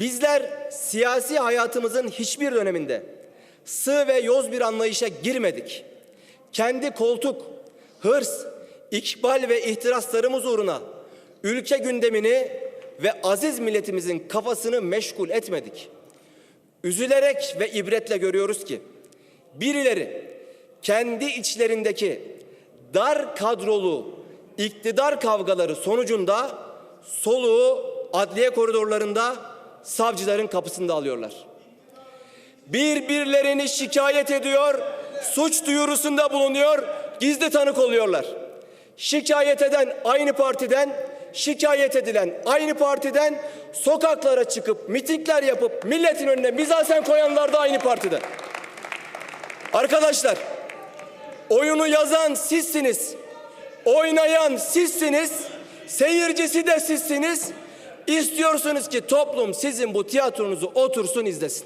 Bizler siyasi hayatımızın hiçbir döneminde sığ ve yoz bir anlayışa girmedik. Kendi koltuk, hırs, ikbal ve ihtiraslarımız uğruna ülke gündemini ve aziz milletimizin kafasını meşgul etmedik. Üzülerek ve ibretle görüyoruz ki birileri kendi içlerindeki dar kadrolu iktidar kavgaları sonucunda soluğu adliye koridorlarında savcıların kapısında alıyorlar. Birbirlerini şikayet ediyor, suç duyurusunda bulunuyor, gizli tanık oluyorlar. Şikayet eden aynı partiden, şikayet edilen aynı partiden sokaklara çıkıp mitingler yapıp milletin önüne mizasen koyanlar da aynı partiden. Arkadaşlar, oyunu yazan sizsiniz. Oynayan sizsiniz. Seyircisi de sizsiniz. İstiyorsunuz ki toplum sizin bu tiyatronuzu otursun izlesin.